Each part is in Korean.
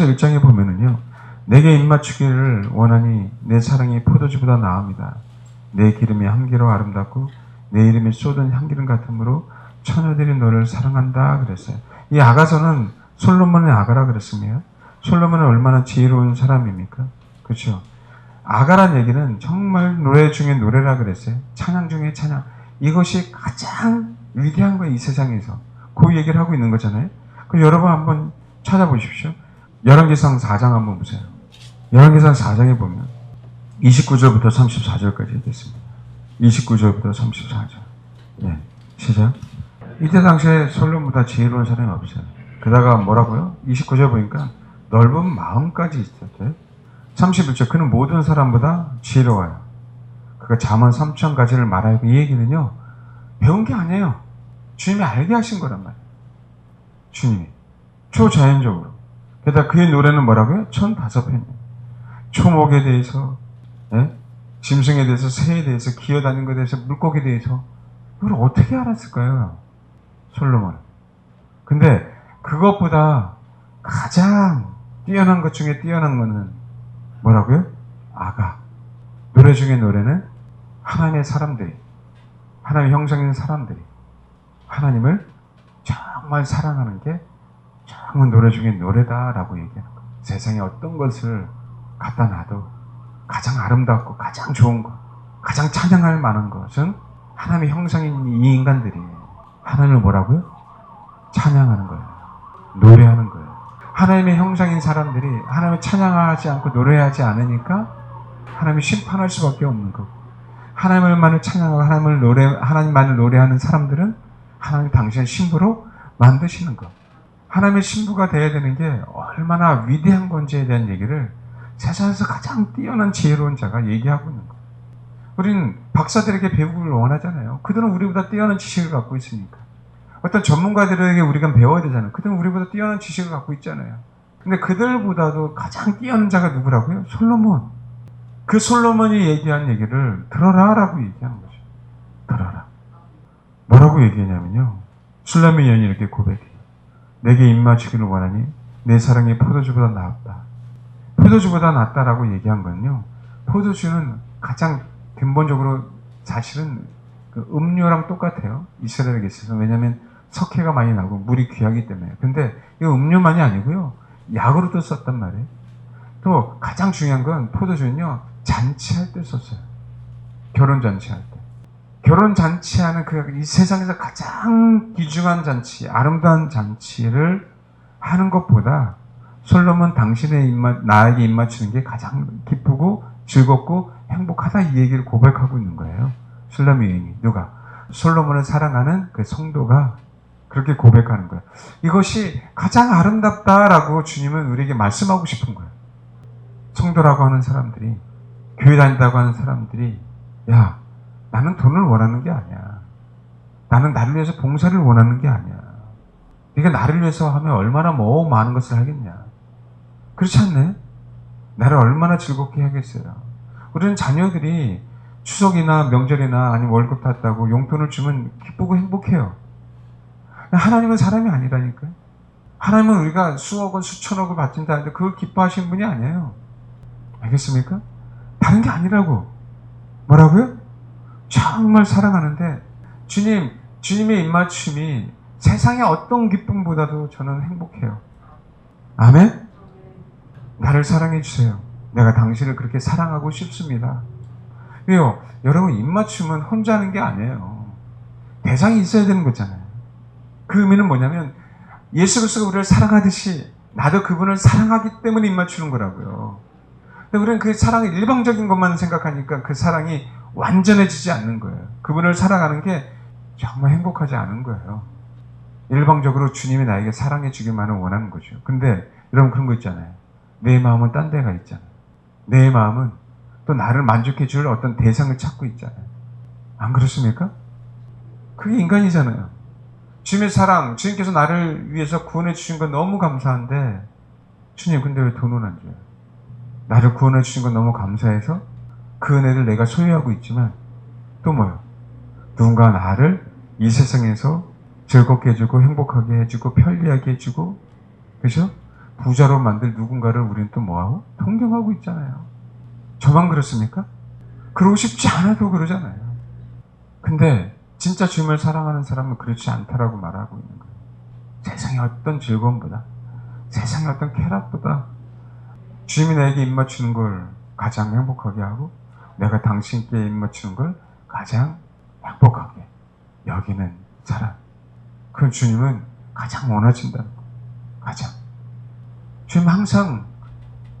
아가서 1장에 보면은요. 내게 입맞추기를 원하니 내 사랑이 포도주보다 나음이다. 내 기름이 향기로 아름답고 내 이름이 쏟은 향기름 같으므로 처녀들이 너를 사랑한다 그랬어요. 이 아가서는 솔로몬의 아가라 그랬습니다. 솔로몬은 얼마나 지혜로운 사람입니까? 그렇죠. 아가란 얘기는 정말 노래 중에 노래라 그랬어요. 찬양 중에 찬양. 이것이 가장 위대한 거예요, 이 세상에서. 그 얘기를 하고 있는 거잖아요. 그 여러분 한번 찾아보십시오. 열왕기상 4장 한번 보세요. 열왕기상 4장에 보면 29절부터 34절까지 있겠습니다. 29절부터 34절. 예, 시작. 이때 당시에 솔로몬보다 지혜로운 사람이 없어요. 그다가 뭐라고요? 29절 보니까 넓은 마음까지 있었대. 31절 그는 모든 사람보다 지혜로워요. 그가 잠언 3천 가지를 말하고 이 얘기는요. 배운 게 아니에요. 주님이 알게 하신 거란 말이에요. 주님이. 초자연적으로. 게다가 그의 노래는 뭐라고요? 1005편. 초목에 대해서, 예? 짐승에 대해서, 새에 대해서, 기어다니는 것에 대해서, 물고기에 대해서. 이걸 어떻게 알았을까요? 솔로몬. 근데 그것보다 가장 뛰어난 것 중에 뛰어난 거는 뭐라고요? 아가. 노래 중에 노래는 하나님의 사람들이, 하나님의 형상인 사람들이 하나님을 정말 사랑하는 게 정말 노래 중에 노래다라고 얘기하는 거예요. 세상에 어떤 것을 갖다 놔도 가장 아름답고 가장 좋은 것, 가장 찬양할 만한 것은 하나님의 형상인 이 인간들이 하나님을 뭐라고요? 찬양하는 거예요. 노래하는 거예요. 하나님의 형상인 사람들이 하나님을 찬양하지 않고 노래하지 않으니까 하나님이 심판할 수밖에 없는 거고 하나님을만을 찬양하고 하나님을 노래 하나님만을 노래하는 사람들은 하나님 당신의 신부로 만드시는 것. 하나님의 신부가 되어야 되는 게 얼마나 위대한 건지에 대한 얘기를 세상에서 가장 뛰어난 지혜로운 자가 얘기하고 있는 거예요. 우리는 박사들에게 배우기를 원하잖아요. 그들은 우리보다 뛰어난 지식을 갖고 있으니까. 어떤 전문가들에게 우리가 배워야 되잖아요. 그들은 우리보다 뛰어난 지식을 갖고 있잖아요. 근데 그들보다도 가장 뛰어난 자가 누구라고요? 솔로몬. 그 솔로몬이 얘기한 얘기를 들어라라고 얘기하는 거죠. 들어라. 뭐라고 얘기하냐면요. 술라미 여인이 이렇게 고백해요. 내게 입맞추기를 원하니 내 사랑이 포도주보다 낫다. 포도주보다 낫다라고 얘기한 건요. 포도주는 가장 근본적으로 사실은 그 음료랑 똑같아요. 이스라엘에 있어서. 왜냐하면 석회가 많이 나고 물이 귀하기 때문에. 근데 이 음료만이 아니고요. 약으로 도 썼단 말이에요. 또 가장 중요한 건 포도주는요. 잔치할 때 썼어요. 결혼 잔치할 때. 결혼 잔치하는 그 이 세상에서 가장 귀중한 잔치, 아름다운 잔치를 하는 것보다 솔로몬 당신의 입맛, 나에게 입맞추는 게 가장 기쁘고 즐겁고 행복하다 이 얘기를 고백하고 있는 거예요. 술라미 여인이 누가 솔로몬을 사랑하는 그 성도가 그렇게 고백하는 거예요. 이것이 가장 아름답다라고 주님은 우리에게 말씀하고 싶은 거예요. 성도라고 하는 사람들이 교회 다닌다고 하는 사람들이 야 나는 돈을 원하는 게 아니야. 나는 나를 위해서 봉사를 원하는 게 아니야. 네가 나를 위해서 하면 얼마나 뭐 많은 것을 하겠냐. 그렇지 않네? 나를 얼마나 즐겁게 하겠어요. 우리는 자녀들이 추석이나 명절이나 아니면 월급 탔다고 용돈을 주면 기쁘고 행복해요. 하나님은 사람이 아니라니까요. 하나님은 우리가 수억원, 수천억을 바친다 는데 그걸 기뻐하시는 분이 아니에요. 알겠습니까? 다른 게 아니라고. 뭐라고요? 정말 사랑하는데 주님, 주님의 입맞춤이 세상의 어떤 기쁨보다도 저는 행복해요. 아멘? 나를 사랑해 주세요. 내가 당신을 그렇게 사랑하고 싶습니다. 왜요? 여러분, 입맞춤은 혼자 하는 게 아니에요. 대상이 있어야 되는 거잖아요. 그 의미는 뭐냐면 예수 그리스도가 우리를 사랑하듯이 나도 그분을 사랑하기 때문에 입맞추는 거라고요. 근데 우리는 그 사랑의 일방적인 것만 생각하니까 그 사랑이 완전해지지 않는 거예요. 그분을 사랑하는 게 정말 행복하지 않은 거예요. 일방적으로 주님이 나에게 사랑해 주기만을 원하는 거죠. 근데 여러분 그런 거 있잖아요. 내 마음은 딴 데가 있잖아요. 내 마음은 또 나를 만족해 줄 어떤 대상을 찾고 있잖아요. 안 그렇습니까? 그게 인간이잖아요. 주님의 사랑, 주님께서 나를 위해서 구원해 주신 건 너무 감사한데, 주님, 근데 왜 돈은 안 줘요? 나를 구원해 주신 건 너무 감사해서 그 은혜를 내가 소유하고 있지만, 또 뭐요? 누군가 나를 이 세상에서 즐겁게 해주고, 행복하게 해주고, 편리하게 해주고, 그죠? 부자로 만들 누군가를 우리는 또 뭐하고? 동경하고 있잖아요. 저만 그렇습니까? 그러고 싶지 않아도 그러잖아요. 근데 진짜 주님을 사랑하는 사람은 그렇지 않다라고 말하고 있는 거예요. 세상의 어떤 즐거움보다, 세상의 어떤 쾌락보다 주님이 나에게 입맞추는 걸 가장 행복하게 하고 내가 당신께 입맞추는 걸 가장 행복하게 여기는 사람. 그 주님은 가장 원하신다는 거. 가장. 주님 항상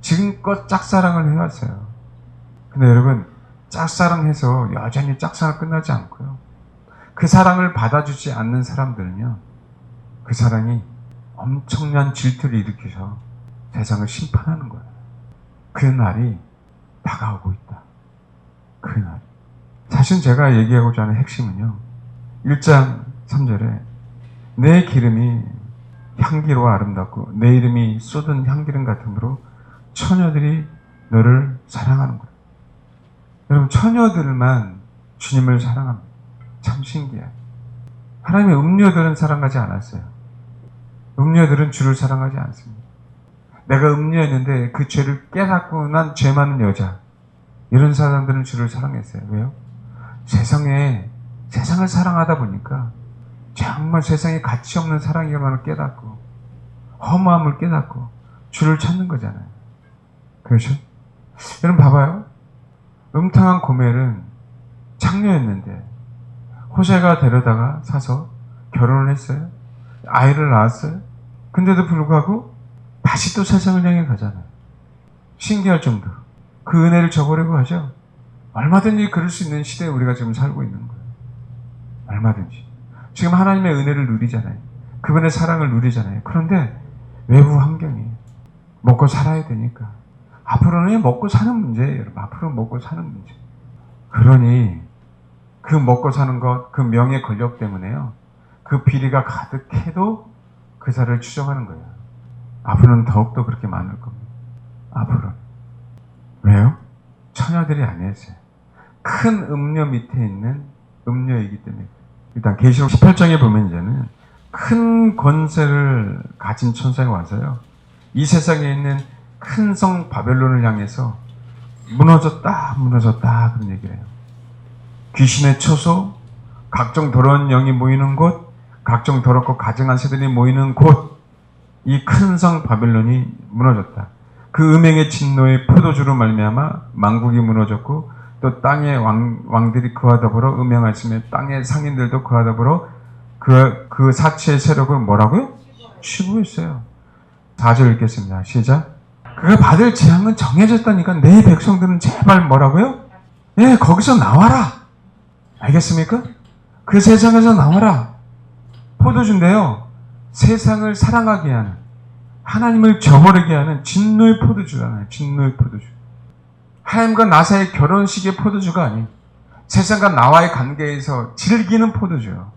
지금껏 짝사랑을 해왔어요. 근데 여러분, 짝사랑해서 여전히 짝사랑 끝나지 않고요. 그 사랑을 받아주지 않는 사람들은요, 그 사랑이 엄청난 질투를 일으켜서 세상을 심판하는 거예요. 그 날이 다가오고 있다. 그 날. 사실 제가 얘기하고자 하는 핵심은요, 1장 3절에 내 기름이 향기로 아름답고 내 이름이 쏟은 향기름 같으므로 처녀들이 너를 사랑하는 거예요. 여러분 처녀들만 주님을 사랑합니다. 참 신기해요. 하나님의 음녀들은 사랑하지 않았어요. 음녀들은 주를 사랑하지 않습니다. 내가 음녀였는데 그 죄를 깨닫고 난 죄 많은 여자 이런 사람들은 주를 사랑했어요. 왜요? 세상에 세상을 사랑하다 보니까 정말 세상에 가치 없는 사랑이라는 깨닫고 허무함을 깨닫고 주를 찾는 거잖아요. 그렇죠? 여러분 봐봐요. 음탕한 고멜은 창녀였는데 호세가 데려다가 사서 결혼을 했어요. 아이를 낳았어요. 근데도 불구하고 다시 또 세상을 향해 가잖아요. 신기할 정도. 그 은혜를 저버리고 하죠. 얼마든지 그럴 수 있는 시대에 우리가 지금 살고 있는 거예요. 얼마든지. 지금 하나님의 은혜를 누리잖아요. 그분의 사랑을 누리잖아요. 그런데 외부 환경이 먹고 살아야 되니까. 앞으로는 먹고 사는 문제예요, 여러분. 앞으로 먹고 사는 문제. 그러니 그 먹고 사는 것, 그 명예 권력 때문에요. 그 비리가 가득해도 그 사를 추정하는 거예요. 앞으로는 더욱더 그렇게 많을 겁니다. 앞으로. 왜요? 처녀들이 아니었어요. 큰 음료 밑에 있는 음료이기 때문에. 일단 계시록 18장에 보면 이제는 큰 권세를 가진 천사가 와서요. 이 세상에 있는 큰 성 바벨론을 향해서 무너졌다, 무너졌다 그런 얘기를 해요. 귀신의 처소, 각종 더러운 영이 모이는 곳, 각종 더럽고 가증한 새들이 모이는 곳, 이 큰 성 바벨론이 무너졌다. 그 음행의 진노의 포도주로 말미암아 망국이 무너졌고 또 땅의 왕, 왕들이 그와 더불어 음행하시며 땅의 상인들도 그와 더불어 그, 그 사치의 세력을 뭐라고요? 취부했어요. 4절 읽겠습니다. 시작. 그가 받을 재앙은 정해졌다니까 내 백성들은 제발 뭐라고요? 예, 거기서 나와라. 알겠습니까? 그 세상에서 나와라. 포도주인데요. 세상을 사랑하게 하는, 하나님을 저버리게 하는 진노의 포도주잖아요. 진노의 포도주. 하나님과 나사의 결혼식의 포도주가 아닌 세상과 나와의 관계에서 즐기는 포도주요.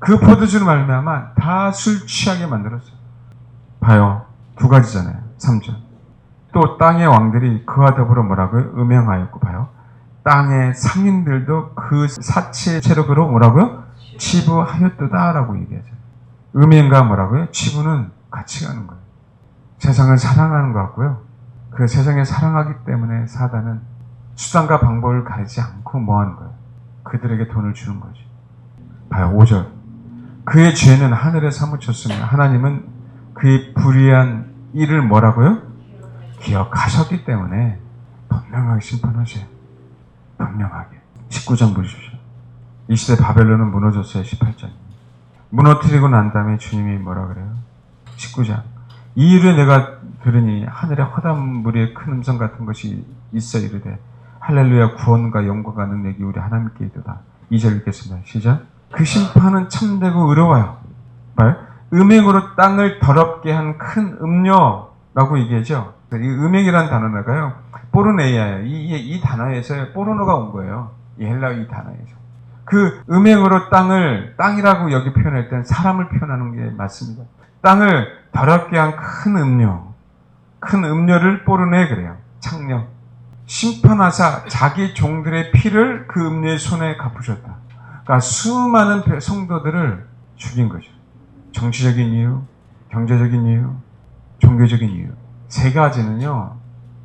그 포도주를 말미암아 다 술 취하게 만들었어요. 봐요. 두 가지잖아요. 3절. 또 땅의 왕들이 그와 더불어 뭐라고요? 음행하였고 봐요. 땅의 상인들도 그 사치의 체력으로 뭐라고요? 치부하였도다라고 얘기하죠. 음행과 뭐라고요? 치부는 같이 가는 거예요. 세상을 사랑하는 것 같고요. 그 세상을 사랑하기 때문에 사단은 수단과 방법을 가리지 않고 뭐 하는 거예요? 그들에게 돈을 주는 거죠. 봐요, 5절. 그의 죄는 하늘에 사무쳤으며 하나님은 그의 불의한 일을 뭐라고요? 기억하셨기 때문에 분명하게 심판하셔요. 분명하게. 19장 보십시오. 이 시대 바벨론은 무너졌어요. 18장. 무너뜨리고 난 다음에 주님이 뭐라 그래요? 19장. 이 일을 내가 들으니 하늘에 허담무리의 큰 음성 같은 것이 있어 이르되 할렐루야 구원과 영광과 능력이 우리 하나님께 있도다. 2절 읽겠습니다. 시작. 그 심판은 참되고 의로워요. 음행으로 땅을 더럽게 한 큰 음료라고 얘기하죠. 이 음행이라는 단어가요. 포르네이아예요. 이, 이, 이 단어에서 포르노가 온 거예요. 이 헬라어 이 단어에서. 그 음행으로 땅을 땅이라고 여기 표현할 땐 사람을 표현하는 게 맞습니다. 땅을 더럽게 한 큰 음료, 큰 음료를 포르네 그래요. 창녀. 심판하사 자기 종들의 피를 그 음료의 손에 갚으셨다. 그러니까 수많은 성도들을 죽인 거죠. 정치적인 이유, 경제적인 이유, 종교적인 이유. 세 가지는요,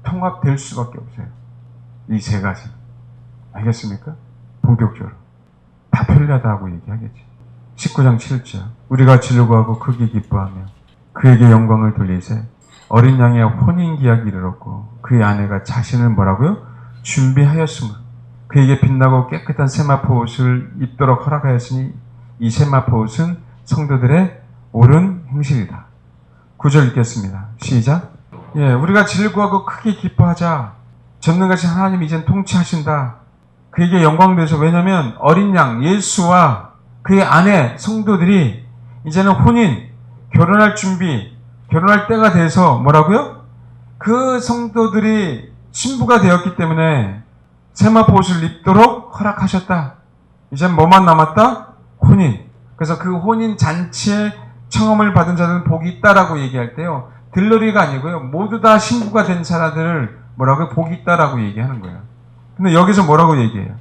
통합될 수밖에 없어요. 이 세 가지. 알겠습니까? 본격적으로. 다 편리하다고 얘기하겠지. 19장 7절. 우리가 즐거워하고 크게 기뻐하며 그에게 영광을 돌리세. 어린 양의 혼인 기약이 이르렀고 그의 아내가 자신을 뭐라고요? 준비하였으므로 그에게 빛나고 깨끗한 세마포 옷을 입도록 허락하였으니 이 세마포 옷은 성도들의 옳은 행실이다. 구절 읽겠습니다. 시작. 예, 우리가 즐거워하고 크게 기뻐하자. 전능하신 하나님 이젠 통치하신다. 그에게 영광 되서 왜냐면 어린 양 예수와 그의 아내 성도들이 이제는 혼인 결혼할 준비 결혼할 때가 돼서 뭐라고요? 그 성도들이 신부가 되었기 때문에 세마포 옷을 입도록 허락하셨다. 이제 뭐만 남았다? 혼인. 그래서 그 혼인 잔치에 청험을 받은 자들은 복이 있다라고 얘기할 때요. 들러리가 아니고요. 모두 다 신부가 된 사람들을 뭐라고 복이 있다라고 얘기하는 거예요. 근데 여기서 뭐라고 얘기해요?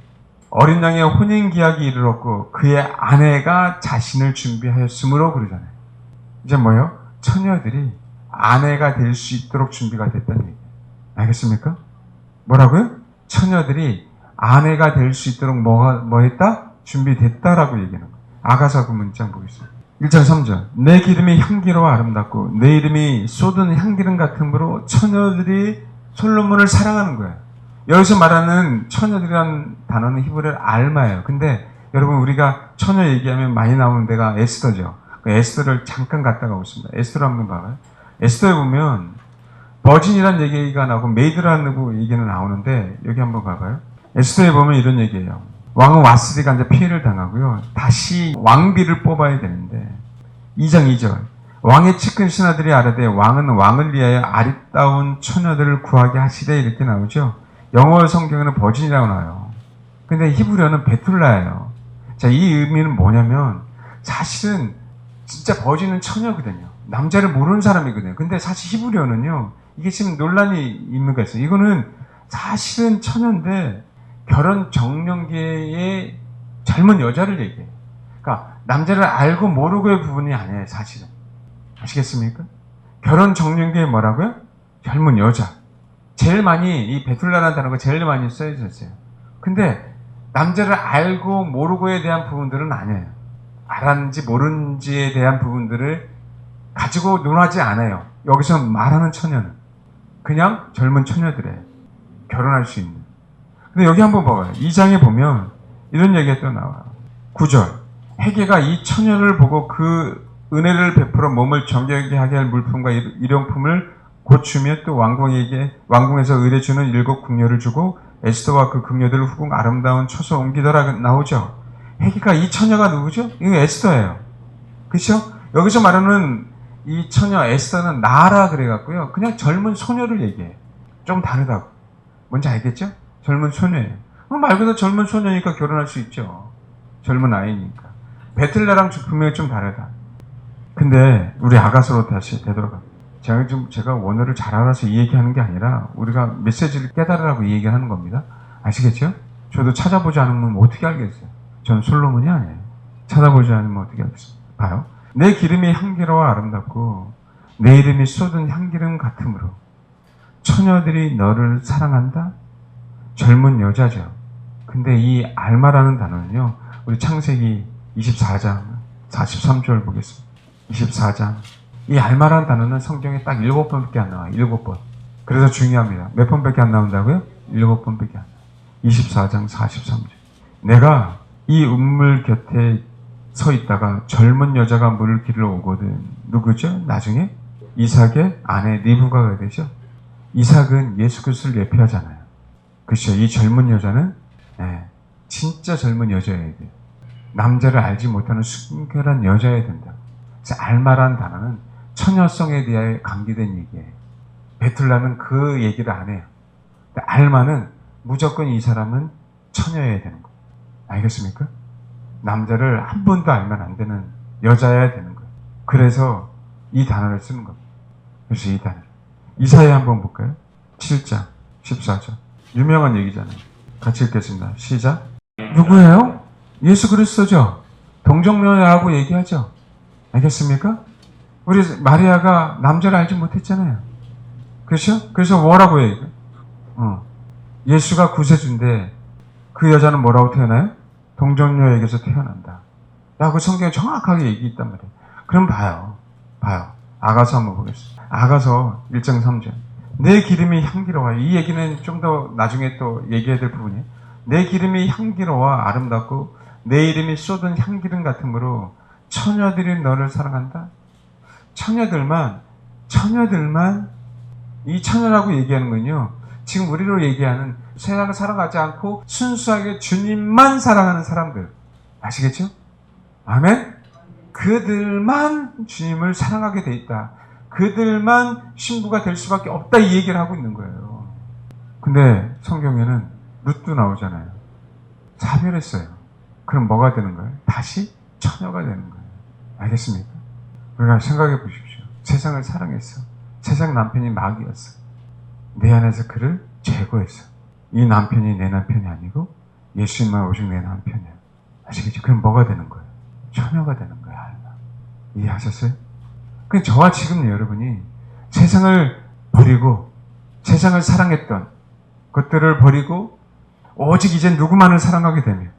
어린 양의 혼인 기약이 이르렀고 그의 아내가 자신을 준비하였으므로 그러잖아요. 이제 뭐요? 처녀들이 아내가 될 수 있도록 준비가 됐다는 얘기예요. 알겠습니까? 뭐라고요? 처녀들이 아내가 될 수 있도록 뭐가 뭐 했다? 준비됐다라고 얘기하는 거예요. 아가서 그 문장 보겠습니다. 1장 3절. 내 기름이 향기로워 아름답고 내 이름이 쏟은 향기름 같으므로 처녀들이 솔로몬을 사랑하는 거예요. 여기서 말하는 처녀들이라는 단어는 히브리어 알마예요. 근데 여러분 우리가 처녀 얘기하면 많이 나오는 데가 에스더죠. 그 에스더를 잠깐 갔다가 오십니다. 에스더를 한번 봐봐요. 에스더에 보면 버진이라는 얘기가 나오고 메이드라는 얘기는 나오는데 여기 한번 봐봐요. 에스더에 보면 이런 얘기예요. 왕은 와스디가 이제 피해를 당하고요. 다시 왕비를 뽑아야 되는데 2장 2절 왕의 측근 신하들이 아뢰되 왕은 왕을 위하여 아리따운 처녀들을 구하게 하시되 이렇게 나오죠. 영어 성경에는 버진이라고 나와요. 근데 히브리어는 베툴라예요. 자, 이 의미는 뭐냐면 사실은 진짜 버진은 처녀거든요. 남자를 모르는 사람이거든요. 근데 사실 히브리어는요. 이게 지금 논란이 있는 거 있어요. 이거는 사실은 처녀인데 결혼 정년기의 젊은 여자를 얘기해요. 그러니까 남자를 알고 모르고의 부분이 아니에요, 사실은. 아시겠습니까? 결혼 정년기에 뭐라고요? 젊은 여자. 제일 많이 이 베툴라라는 단어가 제일 많이 써져 있어요. 근데 남자를 알고 모르고에 대한 부분들은 아니에요. 알았는지 모르는지에 대한 부분들을 가지고 논하지 않아요. 여기서 말하는 처녀는 그냥 젊은 처녀들에 결혼할 수 있는. 근데 여기 한번 봐봐요. 이 장에 보면 이런 얘기가 또 나와요. 9절. 해계가 이 처녀를 보고 그 은혜를 베풀어 몸을 정결하게 할 물품과 일- 일용품을 고추며 또 왕궁에게 왕궁에서 의뢰 주는 일곱 궁녀를 주고 에스더와 그 궁녀들을 후궁 아름다운 처소 옮기더라 나오죠. 해기가 이 처녀가 누구죠? 이거 에스더예요. 그렇죠? 여기서 말하는 이 처녀 에스더는 나라 그래갖고요. 그냥 젊은 소녀를 얘기해. 좀 다르다고. 뭔지 알겠죠? 젊은 소녀예요. 말 그대로 젊은 소녀니까 결혼할 수 있죠. 젊은 아이니까. 베틀레랑 분명히 좀 다르다. 근데 우리 아가서로 다시 되돌아가. 제가 좀 제가 원어를 잘 알아서 이 얘기하는 게 아니라 우리가 메시지를 깨달으라고 이 얘기하는 겁니다. 아시겠죠? 저도 찾아보지 않으면 어떻게 알겠어요? 전 솔로몬이 아니에요. 찾아보지 않으면 어떻게 알겠어요? 봐요. 내 기름이 향기로워 아름답고 내 이름이 쏟은 향기름 같으므로 처녀들이 너를 사랑한다? 젊은 여자죠. 근데 이 알마라는 단어는요. 우리 창세기 24장 43절 보겠습니다. 24장 이 알마라는 단어는 성경에 딱 일곱 번밖에 안 나와요. 일곱 번. 그래서 중요합니다. 몇 번밖에 안 나온다고요? 일곱 번밖에 안 나와요. 24장 43절. 내가 이 운물 곁에 서 있다가 젊은 여자가 물을 길러 오거든. 누구죠? 나중에 이삭의 아내 리브가가 되죠. 이삭은 예수 그리스도를 예표하잖아요. 그렇죠. 이 젊은 여자는 예, 진짜 젊은 여자여야 돼요. 남자를 알지 못하는 순결한 여자여야 된다. 알마라는 단어는 처녀성에 대해 감기된 얘기예요. 베툴라는 그 얘기를 안 해요. 알마는 무조건 이 사람은 처녀여야 되는 거예요. 알겠습니까? 남자를 한 번도 알면 안 되는 여자여야 되는 거예요. 그래서 이 단어를 쓰는 겁니다. 그래서 이 단어. 이사야 한번 볼까요? 7장 14절. 유명한 얘기잖아요. 같이 읽겠습니다. 시작. 누구예요? 예수 그리스도죠. 동정녀야하고 얘기하죠. 알겠습니까? 우리 마리아가 남자를 알지 못했잖아요. 그렇죠? 그래서 뭐라고 해요? 어. 예수가 구세주인데 그 여자는 뭐라고 태어나요? 동정녀에게서 태어난다. 라고 성경에 정확하게 얘기했단 말이에요. 그럼 봐요. 봐요. 아가서 한번 보겠습니다. 아가서 1장 3절. 내 기름이 향기로워. 이 얘기는 좀 더 나중에 또 얘기해야 될 부분이에요. 내 기름이 향기로워 아름답고 내 이름이 쏟은 향기름 같으므로 처녀들이 너를 사랑한다. 처녀들만 처녀들만 이 처녀라고 얘기하는 건요. 지금 우리로 얘기하는 세상을 살아가지 않고 순수하게 주님만 사랑하는 사람들. 아시겠죠? 아멘? 그들만 주님을 사랑하게 돼 있다. 그들만 신부가 될 수밖에 없다 이 얘기를 하고 있는 거예요. 근데 성경에는 룻도 나오잖아요. 사별했어요. 그럼 뭐가 되는 거예요? 다시 처녀가 되는 거예요. 알겠습니까? 우리가 생각해 보십시오. 세상을 사랑했어. 세상 남편이 마귀였어. 내 안에서 그를 제거했어. 이 남편이 내 남편이 아니고 예수님만 오신 내 남편이야. 아시겠죠? 그럼 뭐가 되는 거예요? 처녀가 되는. 알마. 이해하셨어요? 그 저와 지금 여러분이 세상을 버리고 세상을 사랑했던 것들을 버리고 오직 이제 누구만을 사랑하게 되면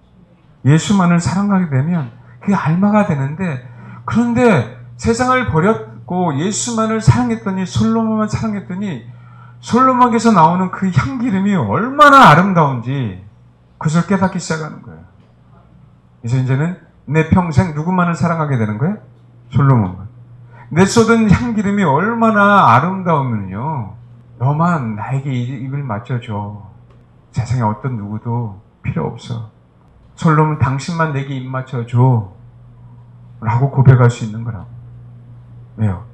예수만을 사랑하게 되면 그게 알마가 되는데 그런데 세상을 버렸고 예수만을 사랑했더니 솔로몬만 사랑했더니 솔로몬에서 나오는 그 향기름이 얼마나 아름다운지 그것을 깨닫기 시작하는 거예요. 그래서 이제는 내 평생 누구만을 사랑하게 되는 거예요? 솔로몬만. 내 쏟은 향기름이 얼마나 아름다우면요. 너만 나에게 입을 맞춰줘. 세상에 어떤 누구도 필요 없어. 솔로몬 당신만 내게 입 맞춰줘. 라고 고백할 수 있는 거라고. 왜요?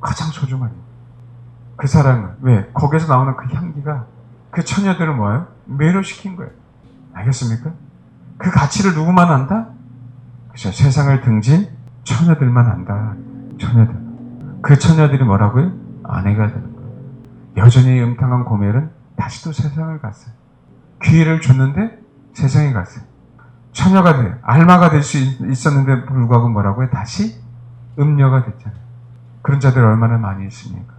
가장 소중한 그 사랑은 왜? 거기서 나오는 그 향기가 그 처녀들을 뭐예요? 매료시킨 거예요. 알겠습니까? 그 가치를 누구만 안다? 그죠? 세상을 등진 처녀들만 안다. 처녀들. 그 처녀들이 뭐라고요? 아내가 되는 거예요. 여전히 음탕한 고멜은 다시 또 세상을 갔어요. 기회를 줬는데 세상에 갔어요. 처녀가 돼, 알마가 될 수 있었는데 불구하고 뭐라고요? 다시 음녀가 됐잖아요. 그런 자들 얼마나 많이 있습니까?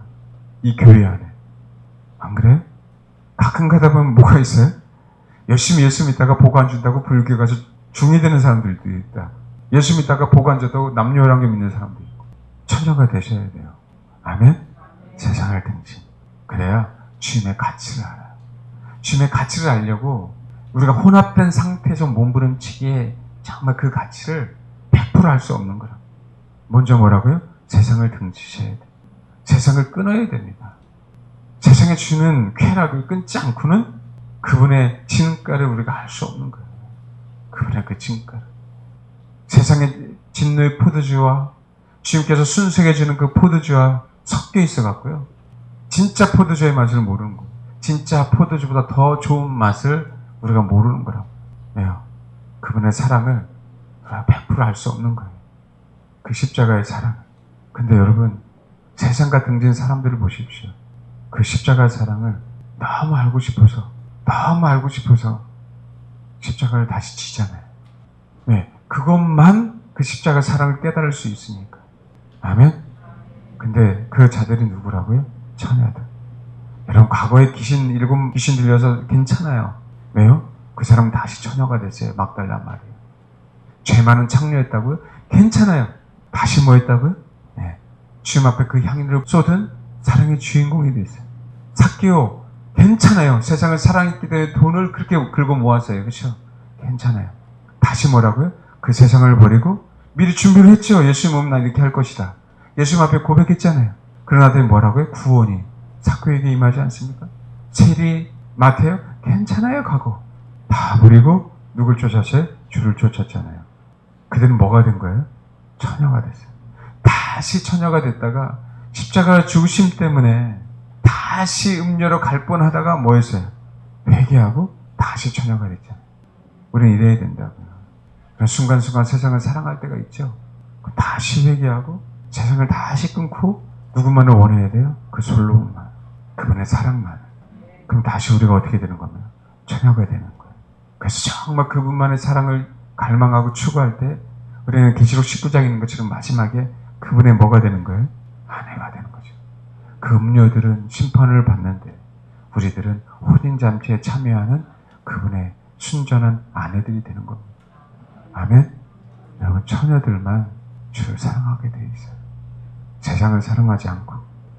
이 교회 안에. 안 그래요? 가끔 가다 보면 뭐가 있어요? 열심히 예수 믿다가 보고 안 준다고 불교 가서 중이 되는 사람들도 있다. 예수 믿다가 보고 안 줘도 남녀랑계 믿는 사람도 있고. 처녀가 되셔야 돼요. 아멘? 세상을 등진. 그래야 주님의 가치를 알아요. 주님의 가치를 알려고 우리가 혼합된 상태에서 몸부림치기에 정말 그 가치를 100%알 수 없는 거라. 먼저 뭐라고요? 세상을 등지셔야 돼. 세상을 끊어야 됩니다. 세상에 주는 쾌락을 끊지 않고는 그분의 진가를 우리가 알 수 없는 거예요. 그분의 그 진가를. 세상의 진노의 포도주와 주님께서 순수하게 주는 그 포도주와 섞여 있어 갖고요. 진짜 포도주의 맛을 모르는 거예요. 진짜 포도주보다 더 좋은 맛을 우리가 모르는 거라고. 그분의 사랑을 우리가 100%알 수 없는 거예요. 그 십자가의 사랑. 근데 여러분, 세상과 등진 사람들을 보십시오. 그 십자가의 사랑을 너무 알고 싶어서, 너무 알고 싶어서 십자가를 다시 지잖아요. 왜? 그것만 그 십자가 사랑을 깨달을 수 있으니까. 아멘? 근데 그 자들이 누구라고요? 처녀들. 여러분, 과거에 귀신, 일곱 귀신 들려서 괜찮아요. 왜요? 그 사람은 다시 처녀가 됐어요. 막달라 말이에요. 죄 많은 창녀였다고요? 괜찮아요. 다시 뭐 했다고요? 네. 주님 앞에 그 향기를 쏟은 사랑의 주인공이 됐어요. 삭기오 괜찮아요. 세상을 사랑했기 때문에 돈을 그렇게 긁어 모았어요. 그렇죠? 괜찮아요. 다시 뭐라고요? 그 세상을 버리고 미리 준비를 했죠. 예수님 오면 나 이렇게 할 것이다. 예수님 앞에 고백했잖아요. 그러나 더 뭐라고요? 구원이 삭교에게 임하지 않습니까? 세리 마태요? 괜찮아요. 가고 다 버리고 누굴 쫓았어요? 주를 쫓았잖아요. 그들은 뭐가 된 거예요? 처녀가 됐어요. 다시 처녀가 됐다가 십자가 죽으심 때문에 다시 음녀로 갈 뻔하다가 뭐 했어요? 회개하고 다시 처녀가 됐잖아요. 우리는 이래야 된다고요. 그런 순간순간 세상을 사랑할 때가 있죠. 다시 회개하고 세상을 다시 끊고 누구만을 원해야 돼요? 그 솔로몬만. 그분의 사랑만. 그럼 다시 우리가 어떻게 되는 겁니까? 처녀가 되는 거예요. 그래서 정말 그분만의 사랑을 갈망하고 추구할 때 우리는 계시록 19장에 있는 것처럼 마지막에 그분의 뭐가 되는 거예요? 아내가 되는 거죠. 그 음료들은 심판을 받는데 우리들은 혼인잔치에 참여하는 그분의 순전한 아내들이 되는 겁니다. 아멘? 여러분 처녀들만 주를 사랑하게 돼 있어요. 세상을 사랑하지 않고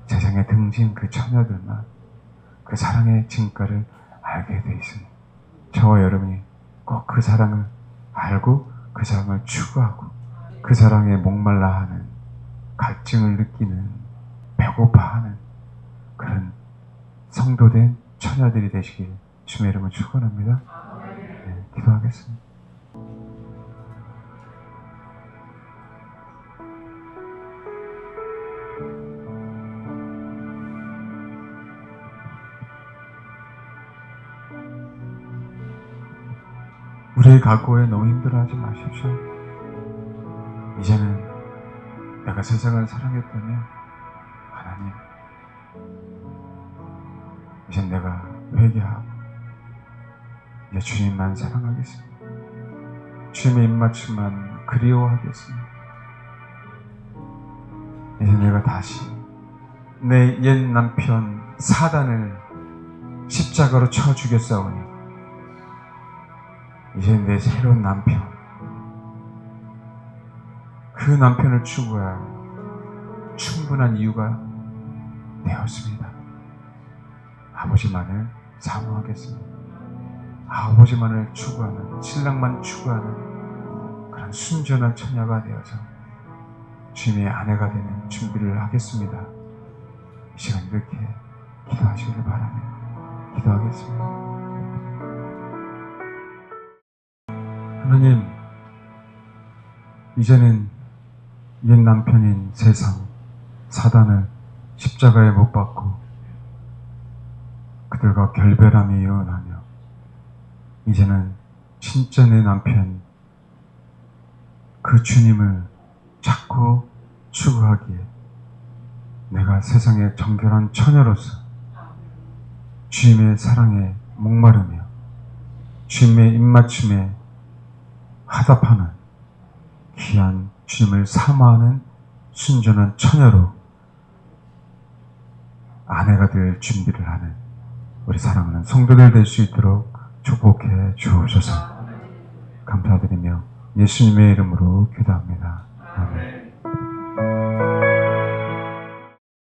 세상에 등진 그 처녀들만 그 사랑의 진가를 알게 돼 있습니다. 저와 여러분이 꼭 그 사랑을 알고 그 사랑을 추구하고 그 사랑에 목말라 하는 갈증을 느끼는 배고파하는 그런 성도된 처녀들이 되시길 주님의 이름을 축원합니다. 네, 기도하겠습니다. 우리의 각오에 너무 힘들어하지 마십시오. 이제는 내가 세상을 사랑했다면 하나님 이제 내가 회개하고 이제 주님만 사랑하겠습니다. 주님의 입맞춤만 그리워하겠습니다. 이제 내가 다시 내 옛 남편 사단을 십자가로 쳐 죽였사오니 이제 내 새로운 남편 그 남편을 추구할 충분한 이유가 되었습니다. 아버지만을 사모하겠습니다. 아버지만을 추구하는 신랑만 추구하는 그런 순전한 처녀가 되어서 주님의 아내가 되는 준비를 하겠습니다. 이 시간 이렇게 기도하시기를 바라며 기도하겠습니다. 하나님, 이제는 옛 남편인 세상, 사단을 십자가에 못 박고 그들과 결별함이 이어나며 이제는 진짜 내 남편 그 주님을 찾고 추구하기에 내가 세상의 정결한 처녀로서 주님의 사랑에 목마르며 주님의 입맞춤에 하답하는 귀한 주님을 사모하는 순전한 처녀로 아내가 될 준비를 하는 우리 사랑하는 성도들 될 수 있도록 축복해 주옵소서 감사드리며 예수님의 이름으로 기도합니다. 아멘.